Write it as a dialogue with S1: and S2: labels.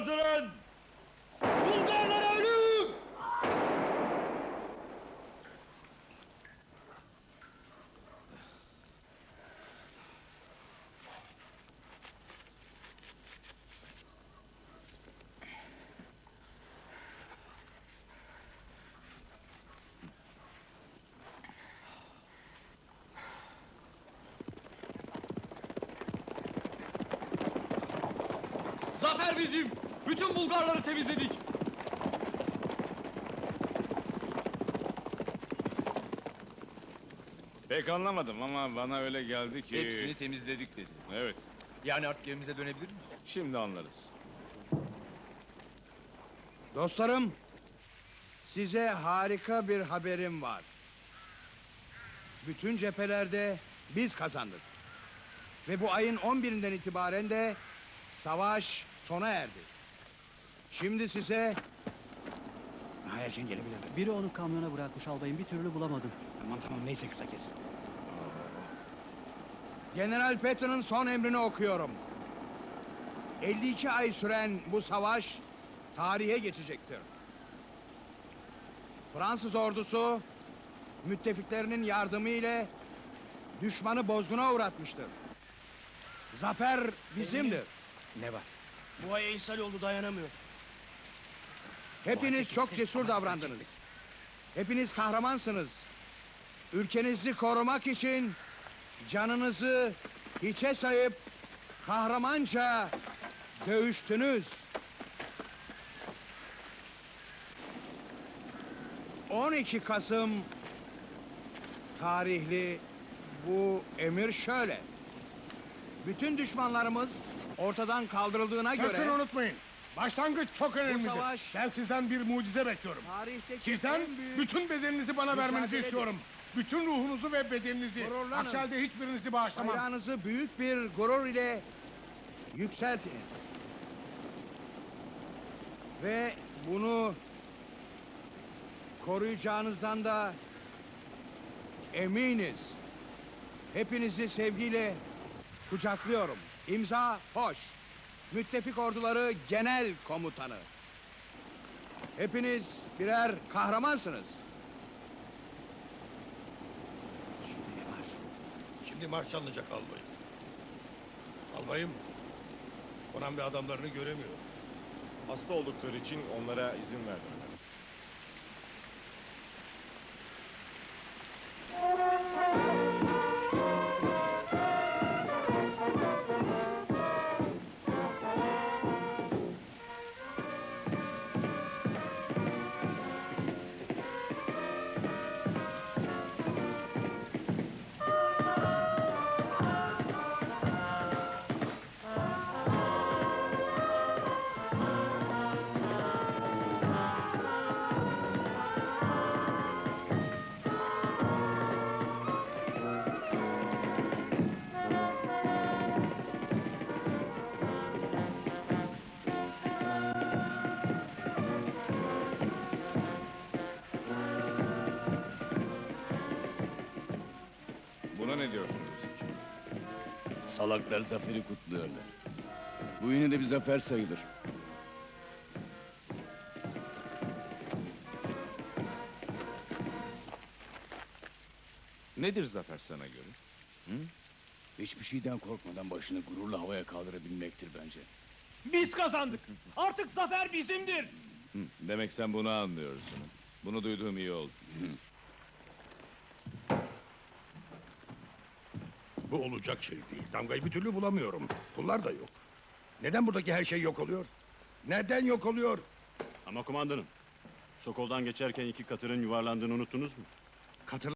S1: oturun! Bulgarlara ölüm! Zafer bizim! Bütün Bulgarları temizledik!
S2: Pek anlamadım ama bana öyle geldi ki...
S1: Hepsini temizledik dedi.
S2: Evet,
S1: Yani artık evimize dönebilir miyiz?
S2: şimdi anlarız.
S3: Dostlarım, size harika bir haberim var. Bütün cephelerde biz kazandık. Ve bu ayın 11'inden itibaren de savaş sona erdi. Şimdi size... Ha, erken gelebilir.
S4: Biri onu kamyona bırakmış albayım bir türlü bulamadım.
S3: Tamam tamam neyse kısa kes. General Patton'ın son emrini okuyorum. 52 ay süren bu savaş tarihe geçecektir. Fransız ordusu müttefiklerinin yardımı ile düşmanı bozguna uğratmıştır. Zafer bizimdir. Ne var?
S4: Bu ay ishal oldu dayanamıyor.
S3: Hepiniz çok cesur davrandınız. Hepiniz kahramansınız. Ülkenizi korumak için canınızı hiçe sayıp kahramanca dövüştünüz. 12 Kasım tarihli bu emir şöyle. Bütün düşmanlarımız ortadan kaldırıldığına
S5: Sakın
S3: göre
S5: unutmayın. Başlangıç çok önemlidir.
S3: savaş-
S5: Ben sizden bir mucize bekliyorum.
S3: tarihteki
S5: Sizden
S3: en büyük
S5: bütün bedeninizi bana vermenizi
S3: mücadeledir.
S5: istiyorum. Bütün ruhunuzu ve bedeninizi.
S3: Gururlanın.
S5: Aksi halde hiçbirinizi bağışlamam.
S3: Ayağınızı büyük bir gurur ile yükseltiniz. Ve bunu koruyacağınızdan da eminiz. Hepinizi sevgiyle kucaklıyorum. İmza hoş. Müttefik orduları genel komutanı. Hepiniz birer kahramansınız. Şimdi var?
S6: Şimdi marş alınacak albayım. Albayım, Konan ve adamlarını göremiyor.
S2: Hasta oldukları için onlara izin verdim.
S7: Salaklar zaferi kutluyorlar. Bu yine de bir zafer sayılır.
S2: Nedir zafer sana göre?
S7: Hiçbir şeyden korkmadan başını gururla havaya kaldırabilmektir bence.
S4: Biz kazandık. Artık zafer bizimdir.
S2: Hı, demek sen bunu anlıyorsun. Bunu duyduğum iyi oldu.
S6: Bu olacak şey değil. Damgayı bir türlü bulamıyorum. Pullar da yok. Neden buradaki her şey yok oluyor? Neden yok oluyor?
S8: Ama kumandanım, Sokol'dan geçerken iki katırın yuvarlandığını unuttunuz mu?
S6: Katıl